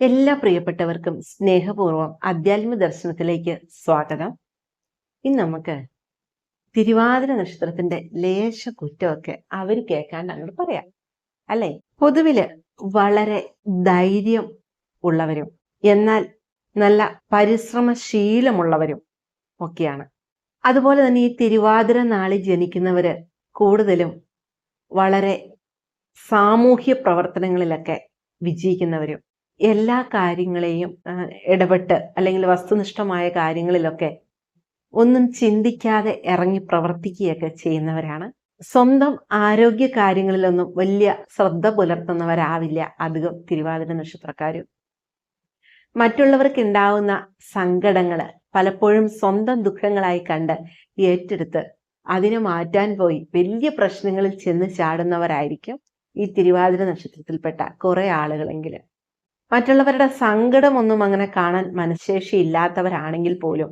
എല്ലാ പ്രിയപ്പെട്ടവർക്കും സ്നേഹപൂർവം അധ്യാത്മ ദർശനത്തിലേക്ക് സ്വാഗതം. ഇന്ന് നമുക്ക് തിരുവാതിര നക്ഷത്രത്തിന്റെ ലേശ കുറ്റമൊക്കെ അവർ കേൾക്കാണ്ട് അങ്ങോട്ട് പറയാം. അല്ലെ? പൊതുവിൽ വളരെ ധൈര്യം ഉള്ളവരും എന്നാൽ നല്ല പരിശ്രമശീലമുള്ളവരും ഒക്കെയാണ്. അതുപോലെ തന്നെ ഈ തിരുവാതിര നാളിൽ ജനിക്കുന്നവര് കൂടുതലും വളരെ സാമൂഹ്യ പ്രവർത്തനങ്ങളിലൊക്കെ വിജയിക്കുന്നവരും എല്ലാ കാര്യങ്ങളെയും ഇടപെട്ട് അല്ലെങ്കിൽ വസ്തുനിഷ്ഠമായ കാര്യങ്ങളിലൊക്കെ ഒന്നും ചിന്തിക്കാതെ ഇറങ്ങി പ്രവർത്തിക്കുകയൊക്കെ ചെയ്യുന്നവരാണ്. സ്വന്തം ആരോഗ്യ കാര്യങ്ങളിലൊന്നും വലിയ ശ്രദ്ധ പുലർത്തുന്നവരാവില്ല അധികം തിരുവാതിര നക്ഷത്രക്കാരും. മറ്റുള്ളവർക്ക് ഉണ്ടാവുന്ന സങ്കടങ്ങൾ പലപ്പോഴും സ്വന്തം ദുഃഖങ്ങളായി കണ്ട് ഏറ്റെടുത്ത് അതിനെ മാറ്റാൻ പോയി വലിയ പ്രശ്നങ്ങളിൽ ചെന്ന് ചാടുന്നവരായിരിക്കും ഈ തിരുവാതിര നക്ഷത്രത്തിൽപ്പെട്ട കുറെ ആളുകളെങ്കിലും. മറ്റുള്ളവരുടെ സങ്കടമൊന്നും അങ്ങനെ കാണാൻ മനഃശേഷി ഇല്ലാത്തവരാണെങ്കിൽ പോലും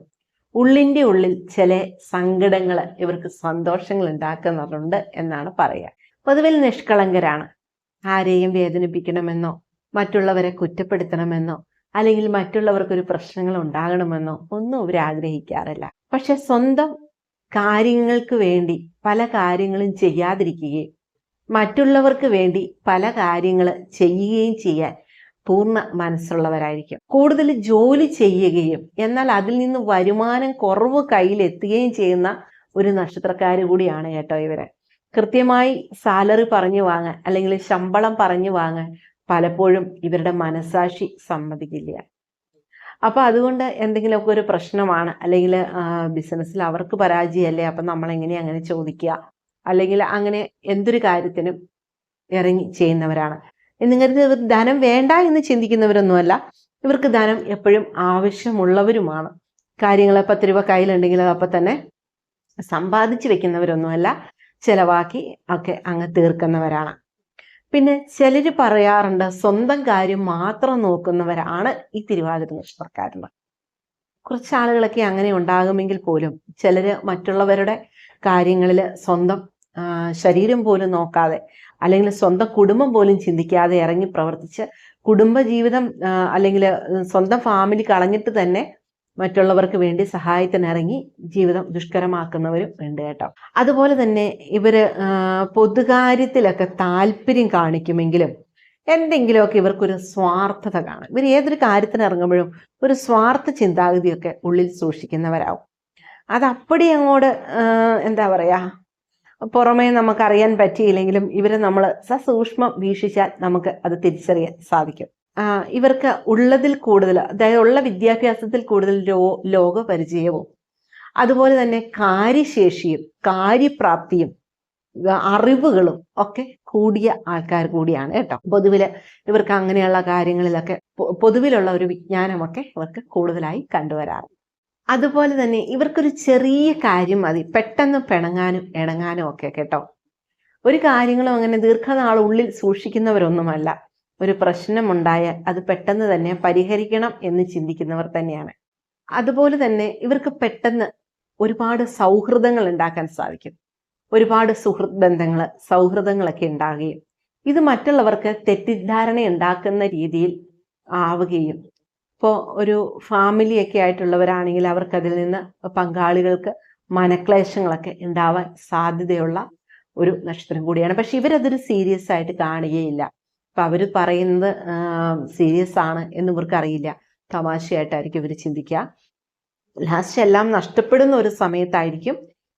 ഉള്ളിന്റെ ഉള്ളിൽ ചില സങ്കടങ്ങൾ ഇവർക്ക് സന്തോഷങ്ങൾ ഉണ്ടാക്കുന്നുണ്ട് എന്നാണ് പറയുക. പൊതുവിൽ നിഷ്കളങ്കരാണ്. ആരെയും വേദനിപ്പിക്കണമെന്നോ മറ്റുള്ളവരെ കുറ്റപ്പെടുത്തണമെന്നോ അല്ലെങ്കിൽ മറ്റുള്ളവർക്കൊരു പ്രശ്നങ്ങൾ ഉണ്ടാകണമെന്നോ ഒന്നും ഇവർ ആഗ്രഹിക്കാറില്ല. പക്ഷെ സ്വന്തം കാര്യങ്ങൾക്ക് വേണ്ടി പല കാര്യങ്ങളും ചെയ്യാതിരിക്കുകയും മറ്റുള്ളവർക്ക് വേണ്ടി പല കാര്യങ്ങൾ ചെയ്യുകയും ചെയ്യാൻ പൂർണ മനസ്സുള്ളവരായിരിക്കും. കൂടുതൽ ജോലി ചെയ്യുകയും എന്നാൽ അതിൽ നിന്ന് വരുമാനം കുറവ് കയ്യിലെത്തുകയും ചെയ്യുന്ന ഒരു നക്ഷത്രക്കാർ കൂടിയാണ് കേട്ടോ ഇവരെ. കൃത്യമായി സാലറി പറഞ്ഞു വാങ്ങാൻ അല്ലെങ്കിൽ ശമ്പളം പറഞ്ഞു വാങ്ങാൻ പലപ്പോഴും ഇവരുടെ മനസാക്ഷി സമ്മതിക്കില്ല. അപ്പൊ അതുകൊണ്ട് എന്തെങ്കിലുമൊക്കെ ഒരു പ്രശ്നമാണ് അല്ലെങ്കിൽ ബിസിനസ്സിൽ അവർക്ക് പരാജയമല്ലേ അപ്പൊ നമ്മൾ എങ്ങനെ അങ്ങനെ ചോദിക്കുക? അല്ലെങ്കിൽ അങ്ങനെ എന്തൊരു കാര്യത്തിനും ഇറങ്ങി ചെയ്യുന്നവരാണ്. എന്ന് കരുതി ഇവർ ധനം വേണ്ട എന്ന് ചിന്തിക്കുന്നവരൊന്നുമല്ല. ഇവർക്ക് ധനം എപ്പോഴും ആവശ്യമുള്ളവരുമാണ്. കാര്യങ്ങൾ പത്ത് രൂപ കയ്യിലുണ്ടെങ്കിൽ അപ്പം തന്നെ സമ്പാദിച്ചു വെക്കുന്നവരൊന്നുമല്ല. ചിലവാക്കി ഒക്കെ അങ്ങ് തീർക്കുന്നവരാണ്. പിന്നെ ചിലർ പറയാറുണ്ട് സ്വന്തം കാര്യം മാത്രം നോക്കുന്നവരാണ് ഈ തിരുവാതിര നക്ഷത്രക്കാരുണ്ട് കുറച്ച് ആളുകളൊക്കെ അങ്ങനെ ഉണ്ടാകുമെങ്കിൽ പോലും ചിലർ മറ്റുള്ളവരുടെ കാര്യങ്ങളിൽ സ്വന്തം ശരീരം പോലും നോക്കാതെ അല്ലെങ്കിൽ സ്വന്തം കുടുംബം പോലും ചിന്തിക്കാതെ ഇറങ്ങി പ്രവർത്തിച്ച് കുടുംബജീവിതം ജീവിതം അല്ലെങ്കിൽ സ്വന്തം ഫാമിലി കളഞ്ഞിട്ട് തന്നെ മറ്റുള്ളവർക്ക് വേണ്ടി സഹായത്തിന് ഇറങ്ങി ജീവിതം ദുഷ്കരമാക്കുന്നവരും ഉണ്ട് കേട്ടോ. അതുപോലെ തന്നെ ഇവർ പൊതുകാര്യത്തിലൊക്കെ താല്പര്യം കാണിക്കുമെങ്കിലും എന്തെങ്കിലുമൊക്കെ ഇവർക്കൊരു സ്വാർത്ഥത കാണും. ഇവർ ഏതൊരു കാര്യത്തിന് ഇറങ്ങുമ്പോഴും ഒരു സ്വാർത്ഥ ചിന്താഗതിയൊക്കെ ഉള്ളിൽ സൂക്ഷിക്കുന്നവരാവും. അത് അപ്പടി അങ്ങോട്ട് എന്താ പറയാ പുറമേ നമുക്കറിയാൻ പറ്റിയില്ലെങ്കിലും ഇവരെ നമ്മൾ സസൂക്ഷ്മം വീക്ഷിച്ചാൽ നമുക്ക് അത് തിരിച്ചറിയാൻ സാധിക്കും. ഇവർക്ക് ഉള്ളതിൽ കൂടുതൽ അതായത് ഉള്ള വിദ്യാഭ്യാസത്തിൽ കൂടുതൽ ലോ ലോക പരിചയവും അതുപോലെ തന്നെ കാര്യശേഷിയും കാര്യപ്രാപ്തിയും അറിവുകളും ഒക്കെ കൂടിയ ആൾക്കാർ കൂടിയാണ് കേട്ടോ. പൊതുവിൽ ഇവർക്ക് അങ്ങനെയുള്ള കാര്യങ്ങളിലൊക്കെ പൊതുവിലുള്ള ഒരു വിജ്ഞാനമൊക്കെ ഇവർക്ക് കൂടുതലായി കണ്ടുവരാറ്. അതുപോലെ തന്നെ ഇവർക്കൊരു ചെറിയ കാര്യം മതി. പെട്ടെന്ന് പിണങ്ങാനും ഇണങ്ങാനും ഒക്കെ കേട്ടോ. ഒരു കാര്യങ്ങളും അങ്ങനെ ദീർഘനാൾ ഉള്ളിൽ സൂക്ഷിക്കുന്നവരൊന്നുമല്ല. ഒരു പ്രശ്നമുണ്ടായാൽ അത് പെട്ടെന്ന് തന്നെ പരിഹരിക്കണം എന്ന് ചിന്തിക്കുന്നവർ തന്നെയാണ്. അതുപോലെ തന്നെ ഇവർക്ക് പെട്ടെന്ന് ഒരുപാട് സൗഹൃദങ്ങൾ ഉണ്ടാക്കാൻ സാധിക്കും. ഒരുപാട് സുഹൃത്ത് ബന്ധങ്ങൾ സൗഹൃദങ്ങളൊക്കെ ഉണ്ടാകുകയും ഇത് മറ്റുള്ളവർക്ക് തെറ്റിദ്ധാരണ ഉണ്ടാക്കുന്ന രീതിയിൽ ആവുകയും ഇപ്പോൾ ഒരു ഫാമിലിയൊക്കെ ആയിട്ടുള്ളവരാണെങ്കിൽ അവർക്ക് അതിൽ നിന്ന് പങ്കാളികൾക്ക് മനക്ലേശങ്ങളൊക്കെ ഉണ്ടാവാൻ സാധ്യതയുള്ള ഒരു നക്ഷത്രം കൂടിയാണ്. പക്ഷെ ഇവരതൊരു സീരിയസ് ആയിട്ട് കാണുകയില്ല. അപ്പൊ അവർ പറയുന്നത് സീരിയസ് ആണ് എന്ന് ഇവർക്ക് അറിയില്ല. തമാശയായിട്ടായിരിക്കും ഇവർ ചിന്തിക്കുക. ലാസ്റ്റ് എല്ലാം നഷ്ടപ്പെടുന്ന ഒരു സമയത്തായിരിക്കും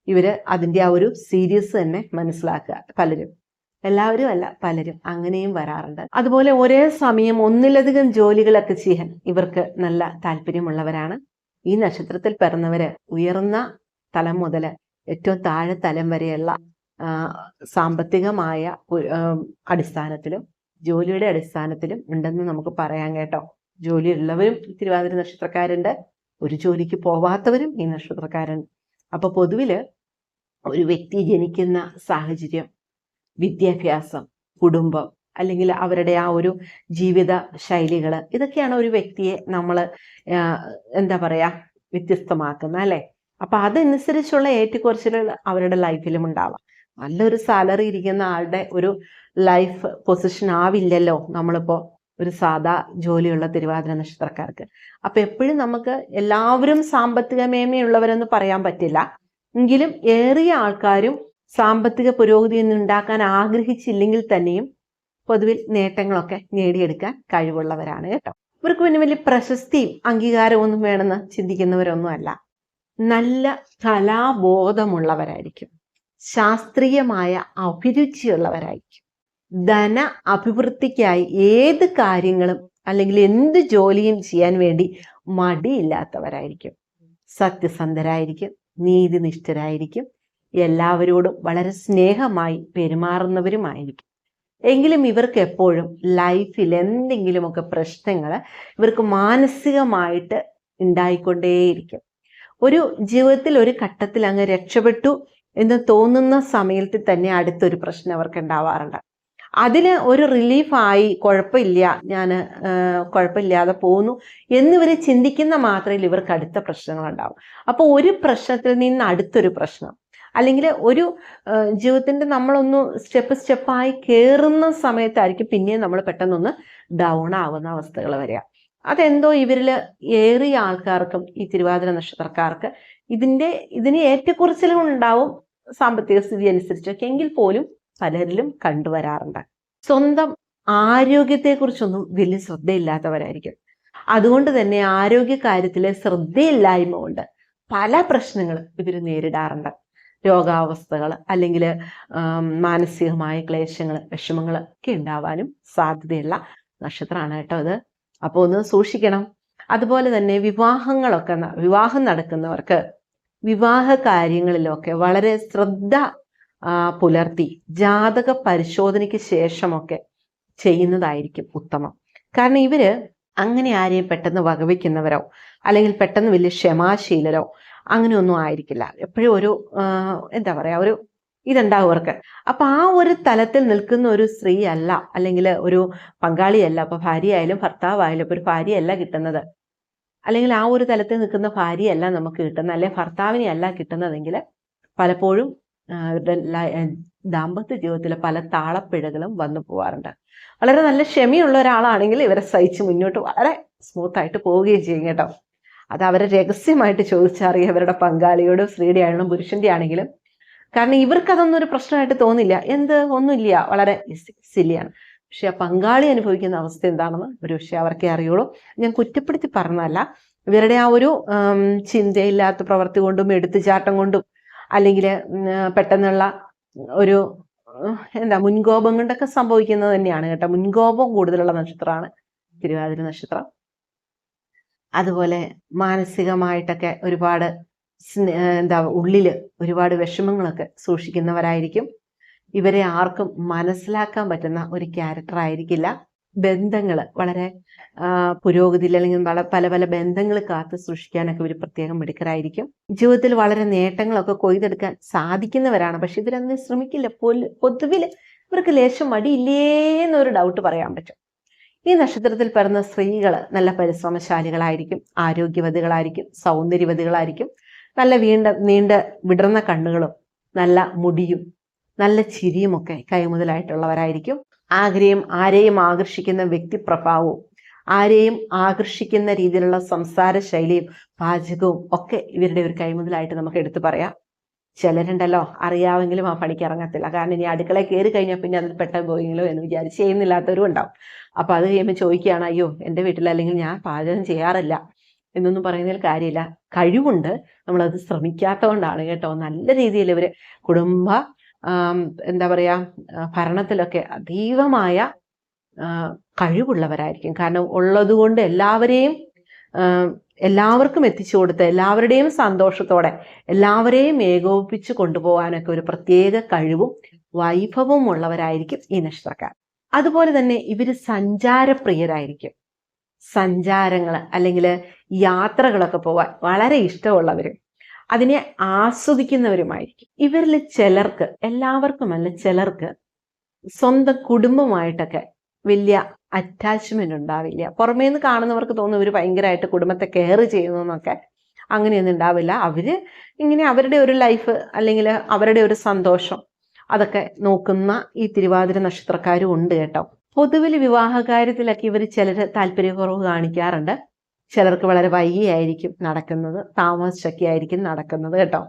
ഇവർ അതിന്റെ ആ ഒരു സീരിയസ് തന്നെ മനസ്സിലാക്കുക പലരും. എല്ലാവരും അല്ല പലരും അങ്ങനെയും വരാറുണ്ട്. അതുപോലെ ഒരേ സമയം ഒന്നിലധികം ജോലികളൊക്കെ ചെയ്യാൻ ഇവർക്ക് നല്ല താല്പര്യമുള്ളവരാണ്. ഈ നക്ഷത്രത്തിൽ പിറന്നവര് ഉയർന്ന തലം മുതൽ ഏറ്റവും താഴെ തലം വരെയുള്ള സാമ്പത്തികമായ അടിസ്ഥാനത്തിലും ജോലിയുടെ അടിസ്ഥാനത്തിലും ഉണ്ടെന്ന് നമുക്ക് പറയാൻ കേട്ടോ. ജോലി ഉള്ളവരും തിരുവാതിര നക്ഷത്രക്കാരുണ്ട്. ഒരു ജോലിക്ക് പോവാത്തവരും ഈ നക്ഷത്രക്കാരുണ്ട്. അപ്പൊ പൊതുവിൽ ഒരു വ്യക്തി ജനിക്കുന്ന സാഹചര്യം വിദ്യാഭ്യാസം കുടുംബം അല്ലെങ്കിൽ അവരുടെ ആ ഒരു ജീവിത ശൈലികൾ ഇതൊക്കെയാണ് ഒരു വ്യക്തിയെ നമ്മൾ എന്താ പറയാ വ്യത്യസ്തമാക്കുന്നത് അല്ലെ? അപ്പൊ അതനുസരിച്ചുള്ള ഏറ്റക്കുറച്ചിലുകൾ അവരുടെ ലൈഫിലും ഉണ്ടാവാം. നല്ലൊരു സാലറി ഇരിക്കുന്ന ആളുടെ ഒരു ലൈഫ് പൊസിഷൻ ആവില്ലല്ലോ നമ്മളിപ്പോ ഒരു സാധാ ജോലിയുള്ള തിരുവാതിര നക്ഷത്രക്കാർക്ക്. അപ്പൊ എപ്പോഴും നമുക്ക് എല്ലാവരും സാമ്പത്തിക മേന്മയുള്ളവരെന്ന് പറയാൻ പറ്റില്ല. എങ്കിലും ഏറിയ ആൾക്കാരും സാമ്പത്തിക പുരോഗതി ഉണ്ടാക്കാൻ ആഗ്രഹിച്ചില്ലെങ്കിൽ തന്നെയും പൊതുവിൽ നേട്ടങ്ങളൊക്കെ നേടിയെടുക്കാൻ കഴിവുള്ളവരാണ് കേട്ടോ. ഇവർക്ക് പിന്നെ വലിയ പ്രശസ്തിയും അംഗീകാരവും ഒന്നും വേണമെന്ന് ചിന്തിക്കുന്നവരൊന്നുമല്ല. നല്ല കലാബോധമുള്ളവരായിരിക്കും. ശാസ്ത്രീയമായ അഭിരുചിയുള്ളവരായിരിക്കും. ധന അഭിവൃദ്ധിക്കായി ഏത് കാര്യങ്ങളും അല്ലെങ്കിൽ എന്ത് ജോലിയും ചെയ്യാൻ വേണ്ടി മടിയില്ലാത്തവരായിരിക്കും. സത്യസന്ധരായിരിക്കും. നീതിനിഷ്ഠരായിരിക്കും. എല്ലാവരോടും വളരെ സ്നേഹമായി പെരുമാറുന്നവരുമായിരിക്കും. എങ്കിലും ഇവർക്ക് എപ്പോഴും ലൈഫിൽ എന്തെങ്കിലുമൊക്കെ പ്രശ്നങ്ങൾ ഇവർക്ക് മാനസികമായിട്ട് ഉണ്ടായിക്കൊണ്ടേയിരിക്കും. ഒരു ജീവിതത്തിൽ ഒരു ഘട്ടത്തിൽ അങ്ങ് രക്ഷപ്പെട്ടു എന്ന് തോന്നുന്ന സമയത്തിൽ തന്നെ അടുത്തൊരു പ്രശ്നം അവർക്ക് ഉണ്ടാവാറുണ്ട്. അതിന് ഒരു റിലീഫായി കുഴപ്പമില്ല ഞാൻ കുഴപ്പമില്ലാതെ പോകുന്നു എന്നിവർ ചിന്തിക്കുന്ന മാത്രയിൽ ഇവർക്ക് അടുത്ത പ്രശ്നങ്ങൾ ഉണ്ടാവും. അപ്പോൾ ഒരു പ്രശ്നത്തിൽ നിന്ന് അടുത്തൊരു പ്രശ്നം. അല്ലെങ്കിൽ ഒരു ജീവിതത്തിന്റെ നമ്മളൊന്ന് സ്റ്റെപ്പ് സ്റ്റെപ്പായി കയറുന്ന സമയത്തായിരിക്കും പിന്നെയും നമ്മൾ പെട്ടെന്നൊന്ന് ഡൗൺ ആവുന്ന അവസ്ഥകൾ വരിക. അതെന്തോ ഇവരിൽ ഏറിയ ആൾക്കാർക്കും ഈ തിരുവാതിര നക്ഷത്രക്കാർക്ക് ഇതിന്റെ ഇതിന് ഏറ്റക്കുറച്ചിലും ഉണ്ടാവും സാമ്പത്തിക സ്ഥിതി അനുസരിച്ചൊക്കെ എങ്കിൽ പോലും പലരിലും കണ്ടുവരാറുണ്ട്. സ്വന്തം ആരോഗ്യത്തെക്കുറിച്ചൊന്നും വലിയ ശ്രദ്ധയില്ലാത്തവരായിരിക്കും. അതുകൊണ്ട് തന്നെ ആരോഗ്യ കാര്യത്തിലെ ശ്രദ്ധയില്ലായ്മ കൊണ്ട് പല പ്രശ്നങ്ങളും ഇവർ നേരിടാറുണ്ട്. രോഗാവസ്ഥകൾ അല്ലെങ്കിൽ മാനസികമായ ക്ലേശങ്ങൾ വിഷമങ്ങൾ ഒക്കെ ഉണ്ടാവാനും സാധ്യതയുള്ള നക്ഷത്രമാണ് കേട്ടോ അത് അപ്പോൾ ഒന്ന് സൂക്ഷിക്കണം. അതുപോലെ തന്നെ വിവാഹങ്ങളൊക്കെ വിവാഹം നടക്കുന്നവർക്ക് വിവാഹ കാര്യങ്ങളിലൊക്കെ വളരെ ശ്രദ്ധ പുലർത്തി ജാതക പരിശോധനയ്ക്ക് ശേഷമൊക്കെ ചെയ്യുന്നതായിരിക്കും ഉത്തമം. കാരണം ഇവർ അങ്ങനെ ആരെയും പെട്ടെന്ന് വകവയ്ക്കുന്നവരോ അല്ലെങ്കിൽ പെട്ടെന്ന് വലിയ ക്ഷമാശീലരോ അങ്ങനെയൊന്നും ആയിരിക്കില്ല. എപ്പോഴും ഒരു എന്താ പറയുക ഒരു ഇതുണ്ടാവും അവർക്ക്. അപ്പൊ ആ ഒരു തലത്തിൽ നിൽക്കുന്ന ഒരു സ്ത്രീ അല്ല അല്ലെങ്കിൽ ഒരു പങ്കാളിയല്ല അപ്പൊ ഭാര്യയായാലും ഭർത്താവായാലും ഇപ്പൊ ഒരു ഭാര്യയല്ല കിട്ടുന്നത്. അല്ലെങ്കിൽ ആ ഒരു തലത്തിൽ നിൽക്കുന്ന ഭാര്യയല്ല നമുക്ക് കിട്ടുന്നത് അല്ലെ ഭർത്താവിനെയല്ല കിട്ടുന്നതെങ്കിൽ പലപ്പോഴും അവരുടെ ദാമ്പത്യ ജീവിതത്തിലെ പല താളപ്പിഴകളും വന്നു പോവാറുണ്ട്. വളരെ നല്ല ക്ഷമയുള്ള ഒരാളാണെങ്കിൽ ഇവരെ സഹിച്ച് മുന്നോട്ട് വളരെ സ്മൂത്തായിട്ട് പോവുകയും ചെയ്യും കേട്ടോ. അത് അവരെ രഹസ്യമായിട്ട് ചോദിച്ചറിയ അവരുടെ പങ്കാളിയോട് സ്ത്രീയുടെ ആണെങ്കിലും പുരുഷന്റെ ആണെങ്കിലും കാരണം ഇവർക്കതൊന്നും ഒരു പ്രശ്നമായിട്ട് തോന്നില്ല. എന്ത്? ഒന്നുമില്ല. വളരെ സില്ലിയാണ്. പക്ഷെ ആ പങ്കാളി അനുഭവിക്കുന്ന അവസ്ഥ എന്താണെന്ന് ഒരു പക്ഷെ അവർക്കേ അറിയുള്ളൂ. ഞാൻ കുറ്റപ്പെടുത്തി പറഞ്ഞതല്ല. ഇവരുടെ ആ ഒരു ചിന്തയില്ലാത്ത പ്രവൃത്തി കൊണ്ടും എടുത്തുചാട്ടം കൊണ്ടും അല്ലെങ്കിൽ പെട്ടെന്നുള്ള ഒരു എന്താ മുൻകോപം കൊണ്ടൊക്കെ സംഭവിക്കുന്നത് തന്നെയാണ് കേട്ടോ. മുൻകോപം കൂടുതലുള്ള നക്ഷത്രമാണ് തിരുവാതിര നക്ഷത്രം. അതുപോലെ മാനസികമായിട്ടൊക്കെ ഒരുപാട് എന്താ ഉള്ളിൽ ഒരുപാട് വിഷമങ്ങളൊക്കെ സൂക്ഷിക്കുന്നവരായിരിക്കും. ഇവരെ ആർക്കും മനസ്സിലാക്കാൻ പറ്റുന്ന ഒരു ക്യാരക്ടർ ആയിരിക്കില്ല ബന്ധങ്ങൾ വളരെ പുരോഗതിയിൽ അല്ലെങ്കിൽ പല പല ബന്ധങ്ങൾ കാത്തു സൂക്ഷിക്കാനൊക്കെ ഇവർ പ്രത്യേകം മിടുക്കരായിരിക്കും. ജീവിതത്തിൽ വളരെ നേട്ടങ്ങളൊക്കെ കൊയ്തെടുക്കാൻ സാധിക്കുന്നവരാണ്. പക്ഷെ ഇവരൊന്നും ശ്രമിക്കില്ല. പൊതുവിൽ ഇവർക്ക് ലേശം മടിയില്ലേ എന്നൊരു ഡൗട്ട് പറയാൻ പറ്റും. ഈ നക്ഷത്രത്തിൽ പിറന്ന സ്ത്രീകൾ നല്ല പരിശ്രമശാലികളായിരിക്കും ആരോഗ്യവതികളായിരിക്കും സൗന്ദര്യവതികളായിരിക്കും. നല്ല വീണ്ട നീണ്ട വിടർന്ന കണ്ണുകളും നല്ല മുടിയും നല്ല ചിരിയുമൊക്കെ കൈമുതലായിട്ടുള്ളവരായിരിക്കും. ആഗ്രഹം ആരെയും ആകർഷിക്കുന്ന വ്യക്തിപ്രഭാവവും ആരെയും ആകർഷിക്കുന്ന രീതിയിലുള്ള സംസാര ശൈലിയും പാചകവും ഒക്കെ ഇവരുടെ ഒരു കൈമുതലായിട്ട് നമുക്ക് എടുത്തു പറയാം. ചിലരുണ്ടല്ലോ അറിയാമെങ്കിലും ആ പണിക്ക് ഇറങ്ങത്തില്ല. കാരണം ഇനി അടുക്കളയിൽ കയറി കഴിഞ്ഞാൽ പിന്നെ അതിൽ പെട്ടെന്ന് പോയെങ്കിലോ എന്ന് വിചാരിച്ച് ചെയ്യുന്നില്ലാത്തവരും ഉണ്ടാവും. അപ്പോൾ അത് കഴിയുമ്പോൾ ചോദിക്കുകയാണ് അയ്യോ എന്റെ വീട്ടിൽ അല്ലെങ്കിൽ ഞാൻ പാചകം ചെയ്യാറില്ല എന്നൊന്നും പറയുന്നതിൽ കാര്യമില്ല. കഴിവുണ്ട്. നമ്മളത് ശ്രമിക്കാത്തതുകൊണ്ടാണ് കേട്ടോ. നല്ല രീതിയിൽ ഇവർ കുടുംബ എന്താ പറയുക ഭരണത്തിലൊക്കെ അതീവമായ കഴിവുള്ളവരായിരിക്കും. കാരണം ഉള്ളതുകൊണ്ട് എല്ലാവരെയും എല്ലാവർക്കും എത്തിച്ചു കൊടുത്ത് എല്ലാവരുടെയും സന്തോഷത്തോടെ എല്ലാവരെയും ഏകോപിപ്പിച്ച് കൊണ്ടുപോകാനൊക്കെ ഒരു പ്രത്യേക കഴിവും വൈഭവവും ഉള്ളവരായിരിക്കും ഈ നക്ഷത്രക്കാർ. അതുപോലെ തന്നെ ഇവർ സഞ്ചാരപ്രിയരായിരിക്കും. സഞ്ചാരങ്ങൾ അല്ലെങ്കിൽ യാത്രകളൊക്കെ പോവാൻ വളരെ ഇഷ്ടമുള്ളവരും അതിനെ ആസ്വദിക്കുന്നവരുമായിരിക്കും. ഇവരിൽ ചിലർക്ക് എല്ലാവർക്കുമല്ല ചിലർക്ക് സ്വന്തം കുടുംബമായിട്ടൊക്കെ വലിയ അറ്റാച്ച്മെന്റ് ഉണ്ടാവില്ല. പുറമേ നിന്ന് കാണുന്നവർക്ക് തോന്നും ഇവർ ഭയങ്കരമായിട്ട് കുടുംബത്തെ കെയർ ചെയ്യുന്നു എന്നൊക്കെ അങ്ങനെയൊന്നും ഉണ്ടാവില്ല. അവർ ഇങ്ങനെ അവരുടെ ഒരു ലൈഫ് അല്ലെങ്കിൽ അവരുടെ ഒരു സന്തോഷം അതൊക്കെ നോക്കുന്ന ഈ തിരുവാതിര നക്ഷത്രക്കാരും ഉണ്ട് കേട്ടോ. പൊതുവിൽ വിവാഹ കാര്യത്തിലൊക്കെ ഇവർ ചിലർ താല്പര്യക്കുറവ് കാണിക്കാറുണ്ട്. ചിലർക്ക് വളരെ വൈകിയായിരിക്കും നടക്കുന്നത് താമസിച്ചൊക്കെ ആയിരിക്കും നടക്കുന്നത് കേട്ടോ.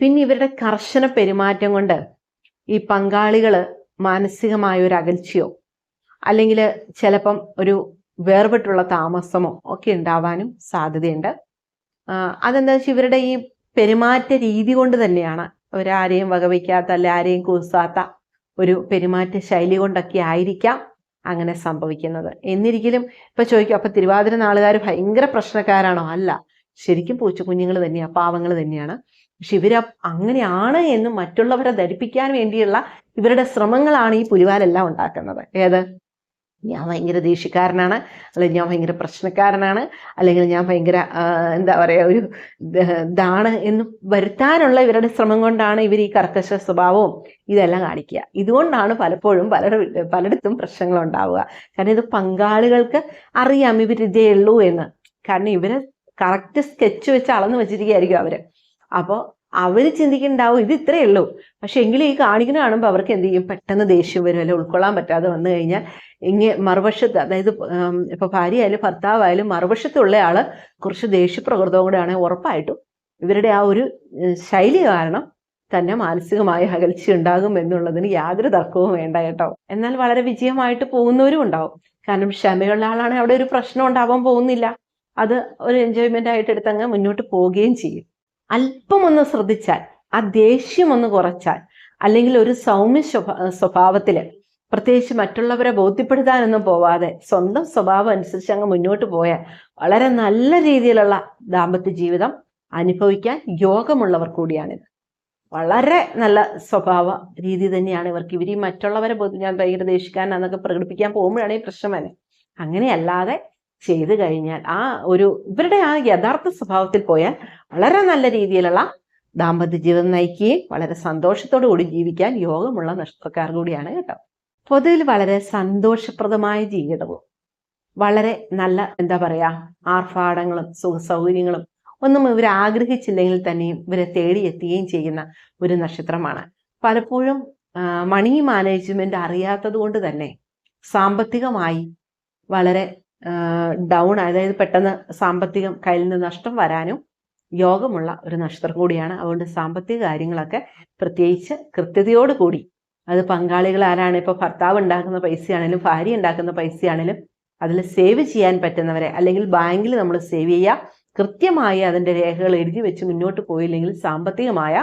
പിന്നെ ഇവരുടെ കർശന പെരുമാറ്റം കൊണ്ട് ഈ പങ്കാളികൾ മാനസികമായ ഒരു അകൽച്ചയോ അല്ലെങ്കിൽ ചിലപ്പം ഒരു വേർപെട്ടുള്ള താമസമോ ഒക്കെ ഉണ്ടാവാനും സാധ്യതയുണ്ട്. അതെന്താ വെച്ചാൽ ഇവരുടെ ഈ പെരുമാറ്റ രീതി കൊണ്ട് തന്നെയാണ് അവരാരെയും വകവയ്ക്കാത്ത അല്ലെ ആരെയും കൂസാത്ത ഒരു പെരുമാറ്റ ശൈലി കൊണ്ടൊക്കെ ആയിരിക്കാം അങ്ങനെ സംഭവിക്കുന്നത്. എന്നിരിക്കലും ഇപ്പൊ ചോദിക്കും അപ്പൊ തിരുവാതിര നാളുകാർ ഭയങ്കര പ്രശ്നക്കാരാണോ? അല്ല. ശരിക്കും പൂച്ചക്കുഞ്ഞുങ്ങൾ തന്നെയാണ് പാവങ്ങൾ തന്നെയാണ്. പക്ഷെ ഇവർ അങ്ങനെയാണ് എന്ന് മറ്റുള്ളവരെ ധരിപ്പിക്കാൻ വേണ്ടിയുള്ള ഇവരുടെ ശ്രമങ്ങളാണ് ഈ പുലിവാലെല്ലാം ഉണ്ടാക്കുന്നത്. ഏത്? ഞാൻ ഭയങ്കര ദേഷ്യക്കാരനാണ് അല്ലെങ്കിൽ ഞാൻ ഭയങ്കര പ്രശ്നക്കാരനാണ് അല്ലെങ്കിൽ ഞാൻ ഭയങ്കര എന്താ പറയുക ഒരു ഇതാണ് എന്ന് വരുത്താനുള്ള ഇവരുടെ ശ്രമം കൊണ്ടാണ് ഇവർ ഈ കർക്കശ സ്വഭാവവും ഇതെല്ലാം കാണിക്കുക. ഇതുകൊണ്ടാണ് പലപ്പോഴും പല പലയിടത്തും പ്രശ്നങ്ങൾ ഉണ്ടാവുക. കാരണം ഇത് പങ്കാളികൾക്ക് അറിയാം ഇവർ ഇതേ ഉള്ളൂ എന്ന്. കാരണം ഇവർ കറക്റ്റ് സ്കെച്ച് വെച്ച് അളന്ന് വെച്ചിരിക്കുകയായിരിക്കും അവർ. അപ്പോൾ അവർ ചിന്തിക്കുന്നുണ്ടാവും ഇത് ഇത്രയേ ഉള്ളൂ. പക്ഷെ എങ്കിലും ഈ കാണിക്കുന്ന കാണുമ്പോൾ അവർക്ക് എന്ത് ചെയ്യും? പെട്ടെന്ന് ദേഷ്യം വരും അല്ലെ? ഉൾക്കൊള്ളാൻ പറ്റാതെ വന്നു കഴിഞ്ഞാൽ ഇങ്ങനെ മറുവശത്ത് അതായത് ഇപ്പൊ ഭാര്യ ആയാലും ഭർത്താവായാലും മറുവശത്തുള്ള ആൾ കുറച്ച് ദേഷ്യപ്രകൃതവും കൂടെ ആണെങ്കിൽ ഉറപ്പായിട്ടും ഇവരുടെ ആ ഒരു ശൈലി കാരണം തന്നെ മാനസികമായ അകൽച്ച ഉണ്ടാകും എന്നുള്ളതിന് യാതൊരു തർക്കവും വേണ്ട കേട്ടോ. എന്നാൽ വളരെ വിജയമായിട്ട് പോകുന്നവരും ഉണ്ടാവും. കാരണം ക്ഷമയുള്ള ആളാണെങ്കിൽ അവിടെ ഒരു പ്രശ്നം ഉണ്ടാവാൻ പോകുന്നില്ല. അത് ഒരു എൻജോയ്മെന്റ് ആയിട്ട് എടുത്തങ്ങ് മുന്നോട്ട് പോവുകയും ചെയ്യും. അല്പം ഒന്ന് ശ്രദ്ധിച്ചാൽ ആ ദേഷ്യം ഒന്ന് കുറച്ചാൽ അല്ലെങ്കിൽ ഒരു സൗമ്യ സ്വഭാവത്തിൽ പ്രത്യേകിച്ച് മറ്റുള്ളവരെ ബോധ്യപ്പെടുത്താനൊന്നും പോവാതെ സ്വന്തം സ്വഭാവം അനുസരിച്ച് അങ്ങ് മുന്നോട്ട് പോയാൽ വളരെ നല്ല രീതിയിലുള്ള ദാമ്പത്യ ജീവിതം അനുഭവിക്കാൻ യോഗമുള്ളവർ കൂടിയാണിത്. വളരെ നല്ല സ്വഭാവ രീതി തന്നെയാണ് ഇവർക്ക്. ഇവർ ഈ മറ്റുള്ളവരെ ഞാൻ ഭയങ്കര ദേഷിക്കാനാന്നൊക്കെ പ്രകടിപ്പിക്കാൻ പോകുമ്പോഴാണ് ഈ പ്രശ്നം തന്നെ അങ്ങനെയല്ലാതെ ചെയ്തു കഴിഞ്ഞാൽ ആ ഒരു ഇവരുടെ ആ യഥാർത്ഥ സ്വഭാവത്തിൽ പോയാൽ വളരെ നല്ല രീതിയിലുള്ള ദാമ്പത്യ ജീവിതം നയിക്കുകയും വളരെ സന്തോഷത്തോടു കൂടി ജീവിക്കാൻ യോഗമുള്ള നക്ഷത്രക്കാർ കൂടിയാണ് കേട്ടോ. പൊതുവിൽ വളരെ സന്തോഷപ്രദമായ ജീവിതവും വളരെ നല്ല എന്താ പറയാ ആർഭാടങ്ങളും സുഖ സൗകര്യങ്ങളും ഒന്നും ഇവർ ആഗ്രഹിച്ചില്ലെങ്കിൽ തന്നെയും ഇവരെ തേടിയെത്തുകയും ചെയ്യുന്ന ഒരു നക്ഷത്രമാണ്. പലപ്പോഴും മണി മാനേജ്മെന്റ് അറിയാത്തത് കൊണ്ട് തന്നെ സാമ്പത്തികമായി വളരെ ഡൗൺ അതായത് പെട്ടെന്ന് സാമ്പത്തികം കയ്യിൽ നിന്ന് നഷ്ടം വരാനും യോഗമുള്ള ഒരു നക്ഷത്രം കൂടിയാണ്. അതുകൊണ്ട് സാമ്പത്തിക കാര്യങ്ങളൊക്കെ പ്രത്യേകിച്ച് കൃത്യതയോട് കൂടി. അത് പങ്കാളികൾ ആരാണ്? ഇപ്പോൾ ഭർത്താവ് ഉണ്ടാക്കുന്ന പൈസയാണെങ്കിലും ഭാര്യ ഉണ്ടാക്കുന്ന പൈസയാണെങ്കിലും അതിൽ സേവ് ചെയ്യാൻ പറ്റുന്നവരെ അല്ലെങ്കിൽ ബാങ്കിൽ നമ്മൾ സേവ് ചെയ്യുക കൃത്യമായി അതിന്റെ രേഖകൾ എഴുതി വെച്ച് മുന്നോട്ട് പോയില്ലെങ്കിൽ സാമ്പത്തികമായ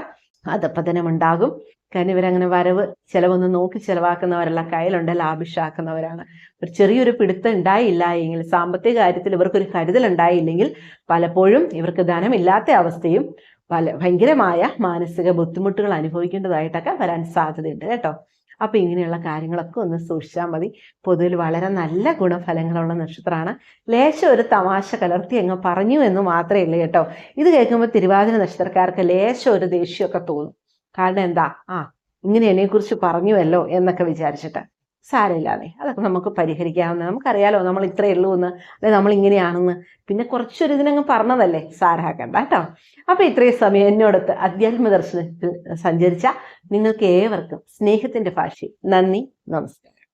അധപ്പതനം ഉണ്ടാകും കാരണം ഇവരങ്ങനെ വരവ് ചിലവൊന്നും നോക്കി ചിലവാക്കുന്നവരല്ല കയ്യിലുണ്ട് ലാഭിഷാക്കുന്നവരാണ് ഒരു ചെറിയൊരു പിടുത്തം ഉണ്ടായില്ല എങ്കിൽ സാമ്പത്തിക കാര്യത്തിൽ ഇവർക്കൊരു കരുതൽ ഉണ്ടായില്ലെങ്കിൽ പലപ്പോഴും ഇവർക്ക് ധനമില്ലാത്ത അവസ്ഥയും പല ഭയങ്കരമായ മാനസിക ബുദ്ധിമുട്ടുകൾ അനുഭവിക്കേണ്ടതായിട്ടൊക്കെ വരാൻ സാധ്യതയുണ്ട് കേട്ടോ. അപ്പൊ ഇങ്ങനെയുള്ള കാര്യങ്ങളൊക്കെ ഒന്ന് സൂക്ഷിച്ചാൽ മതി. പൊതുവിൽ വളരെ നല്ല ഗുണഫലങ്ങളുള്ള നക്ഷത്രമാണ്. ലേശം ഒരു തമാശ കലർത്തി അങ്ങ് പറഞ്ഞു എന്ന് മാത്രമേ ഉള്ളൂ കേട്ടോ. ഇത് കേൾക്കുമ്പോൾ തിരുവാതിര നക്ഷത്രക്കാർക്ക് ലേശം ഒരു ദേഷ്യമൊക്കെ തോന്നും. കാരണം എന്താ? ആ ഇങ്ങനെ എന്നെക്കുറിച്ച് പറഞ്ഞുവല്ലോ എന്നൊക്കെ വിചാരിച്ചിട്ട്. സാരമില്ലാതെ അതൊക്കെ നമുക്ക് പരിഹരിക്കാവുന്ന നമുക്കറിയാലോ നമ്മൾ ഇത്രയേ ഉള്ളൂ എന്ന് അല്ലെ നമ്മൾ ഇങ്ങനെയാണെന്ന്. പിന്നെ കുറച്ചൊരു ഇതിനങ്ങ് പറഞ്ഞതല്ലേ? സാരാക്കണ്ട കേട്ടോ. അപ്പൊ ഇത്രയും സമയം എന്നോടൊത്ത് അധ്യാത്മ ദർശനത്തിൽ സഞ്ചരിച്ച നിങ്ങൾക്ക് ഏവർക്കും സ്നേഹത്തിന്റെ ഭാഷ നന്ദി നമസ്കാരം.